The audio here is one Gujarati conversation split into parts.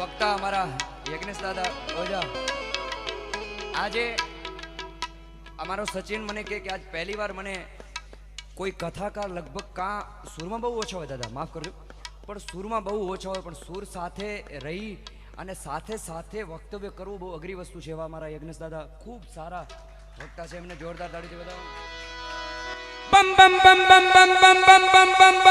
વક્તા અમારા યજ્ઞેશ દાદા ઓજા આજે અમારો સચિન મને કે આજ પહેલી વાર મને કોઈ કથાકાર લગભગ કાં સૂરમાં બહુ ઓછા હોય દાદા, માફ કરજો. પણ સૂરમાં બહુ ઓછા હોય, પણ સૂર સાથે રહી અને સાથે સાથે વક્તવ્ય કરવું બહુ અઘરી વસ્તુ છે એવા અમારા યજ્ઞેશ દાદા ખૂબ સારા વક્તા છે. એમને જોરદાર દાડી છે બધા બમ બમ બમ બમ બમ બમ બમ બમ બમ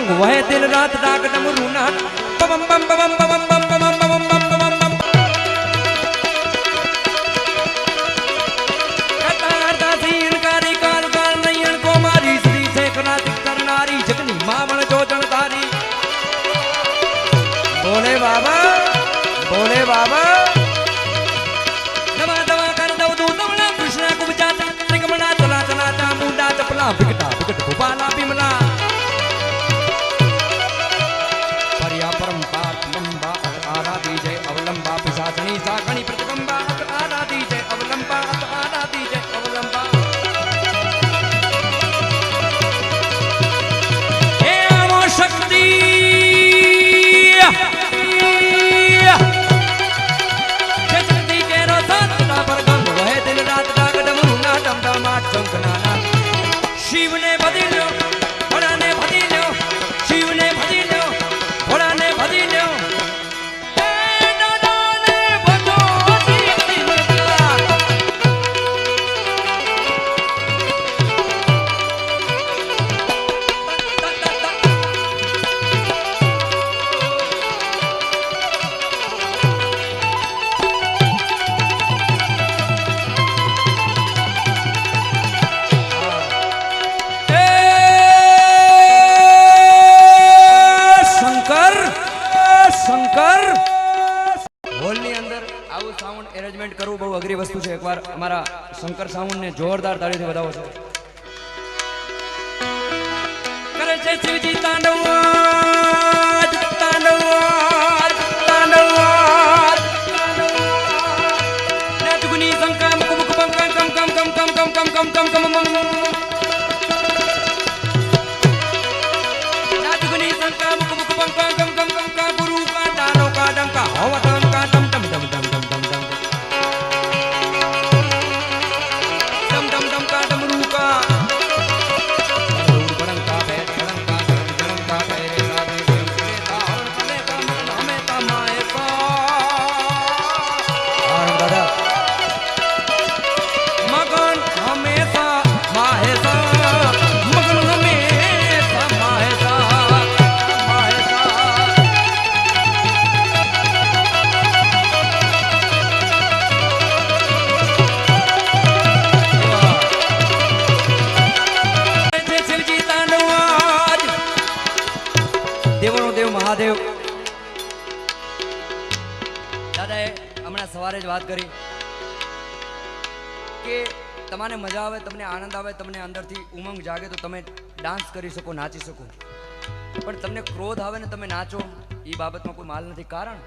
માંગ વહે દિન રાત રાગ ડમરૂ ના પમ પમ પમ પમ પમ પમ પમ શંકર સાઉન્ડને જોરદાર તાળીથી વધાવો છો. સવારે જ વાત કરી. કે તમને મજા આવે, તમને આનંદ આવે, તમને અંદરથી ઉમંગ જાગે, તો તમે ડાન્સ કરી શકો, નાચી શકો. પણ તમને ક્રોધ આવે ને તમે નાચો, એ બાબતમાં કોઈ માલ નથી. કારણ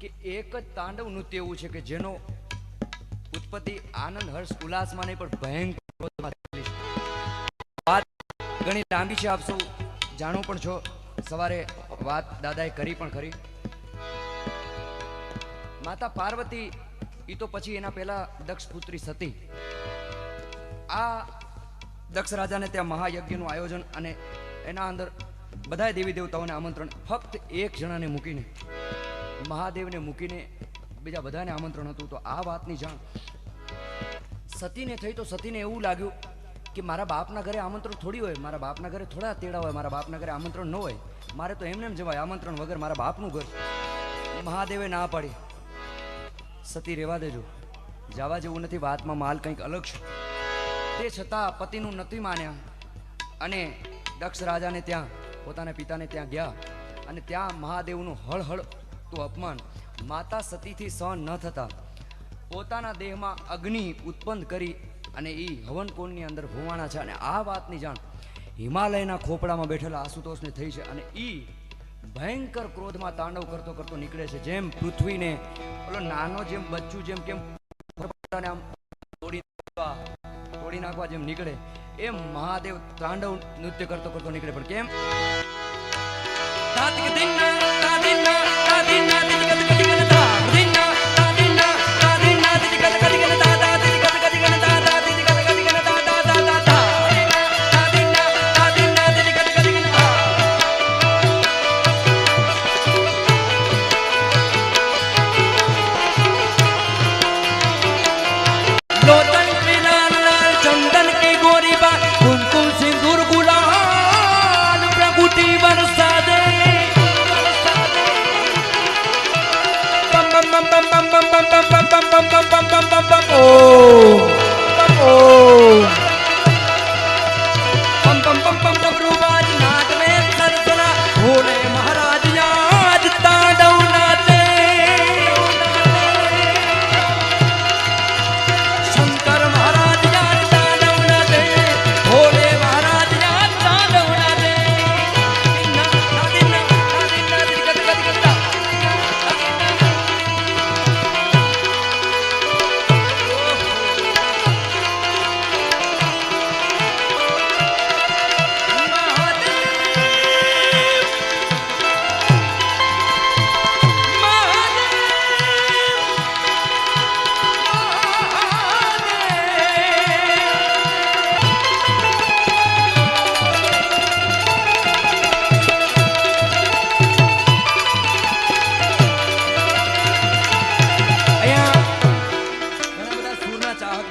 કે એક જ તાંડવ નૃત્ય એવું છે કે જેનો ઉત્પત્તિ આનંદ હર્ષ ઉલ્લાસમાં નહીં, પણ ભયંકર વાત ઘણી લાંબી છે, આપ જાણો પણ છો. સવારે વાત દાદાએ કરી પણ ખરી. માતા પાર્વતી એ તો પછી એના પહેલા દક્ષ પુત્રી સતી. આ દક્ષ રાજાને ત્યાં મહાયજ્ઞનું આયોજન અને એના અંદર બધા દેવી દેવતાઓને આમંત્રણ ફક્ત એક જણાને મૂકીને, મહાદેવને મૂકીને બીજા બધાને આમંત્રણ હતું. તો આ વાતની જાણ સતીને થઈ તો સતીને એવું લાગ્યું કે મારા બાપના ઘરે આમંત્રણ થોડી હોય, મારા બાપના ઘરે થોડા તેડા હોય, મારા બાપના ઘરે આમંત્રણ ન હોય. મારે તો એમને એમ જવાય, આમંત્રણ વગર મારા બાપનું ઘર મહાદેવે ના પાડી. સતી રહેવા દેજો. જવા જેવું નથી, વાતમાં માલ કંઈક અલગ છે. તે છતાં પતિનું નથી માન્યા. અને દક્ષ રાજાને ત્યાં, પોતાના પિતાને ત્યાં ગયા. અને ત્યાં મહાદેવનું હળહળ તો અપમાન. માતા સતીથી સહન ન થતા. પોતાના દેહમાં અગ્નિ ઉત્પન્ન કરી અને એ હવનકુંડની અંદર હોવાના છે. અને આ વાતની જાણ હિમાલયના ખોપડામાં બેઠેલા આશુતોષને થઈ છે. અને એ ભયંકર ક્રોધમાં તાંડવ કરતો કરતો નીકળે છે. જેમ પૃથ્વીને ઓલો નાનો જેમ બચ્ચું જેમ કેમ આમ તોડી તોડી નાખવા જેમ નીકળે, એમ મહાદેવ તાંડવ નૃત્ય કરતો કરતો નીકળે. પણ કેમ?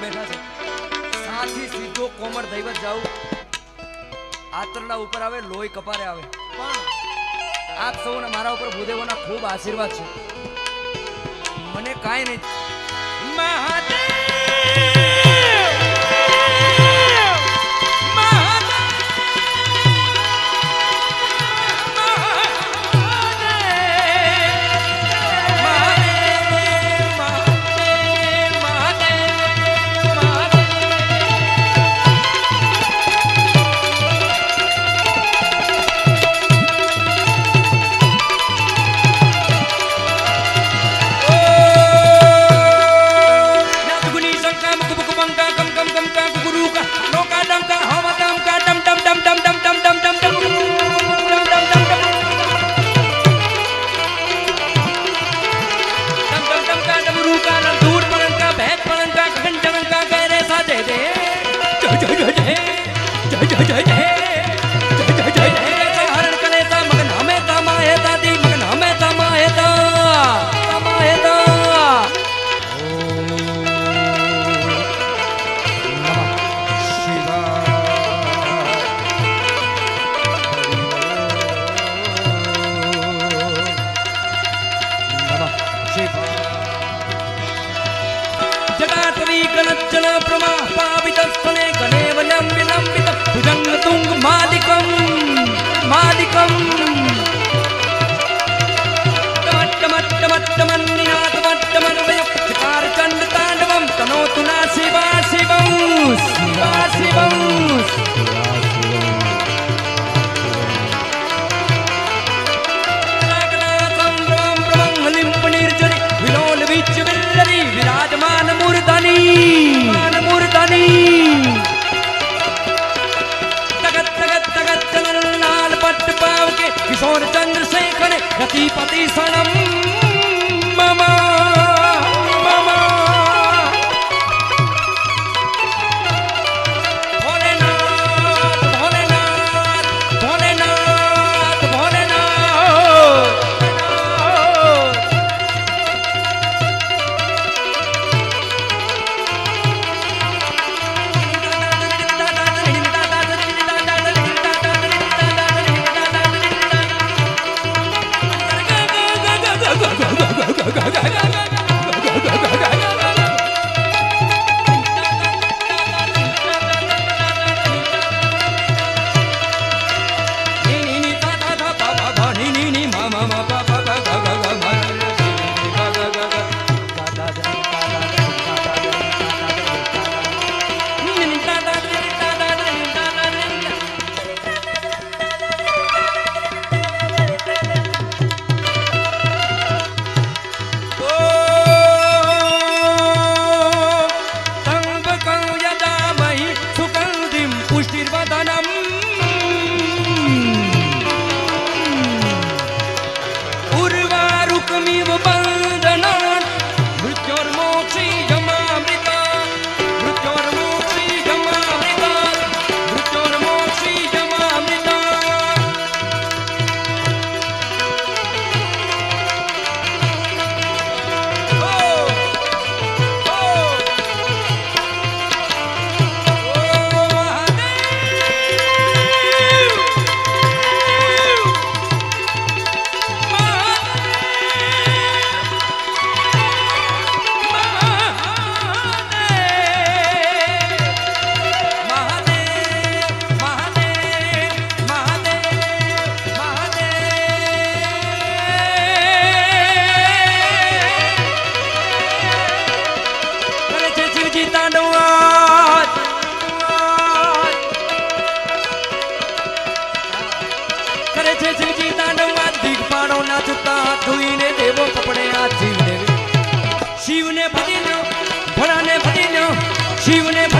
બેઠા છે. સાથી સીધો કોમર દૈવત જાઉં. આતરડા ઉપર આવે, લોહી કપારે આવે. આપ સૌને મારા ઉપર ભૂદેવોના ખૂબ આશીર્વાદ છે. મને કાંઈ નહીં. മറ്റമറ്റമറ്റമറ്റമറ്റമറ്റമറ്റമറ്റ 还在还 શિવને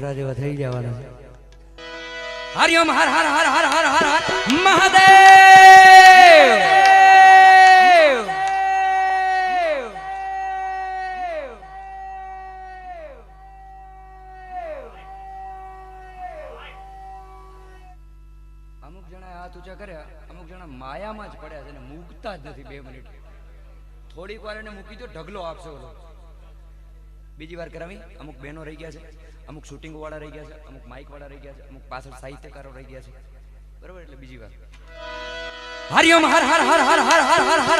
ગાયને જેવા થઈ જવાના. હરિયમ હર હર હર હર હર હર હર મહાદેવ! અમુક જણા હાથ ઊંચા કર્યા, અમુક જણા માયામાં જ પડ્યા છે ને મૂકતા જ નથી બે મિનિટ. થોડીક વાર એને મૂકી દો ઢગલો આપશો બીજી વાર કરાવી, અમુક બહેનો રહી ગયા છે. અમુક શૂટિંગ વાળા રહી ગયા છે, અમુક માઇક વાળા રહી ગયા છે, અમુક પાછળ સાહિત્યકારો રહી ગયા છે. બરોબર? એટલે બીજી વાત હરિઓમ હર હર હર હર હર હર હર હર હર હર હર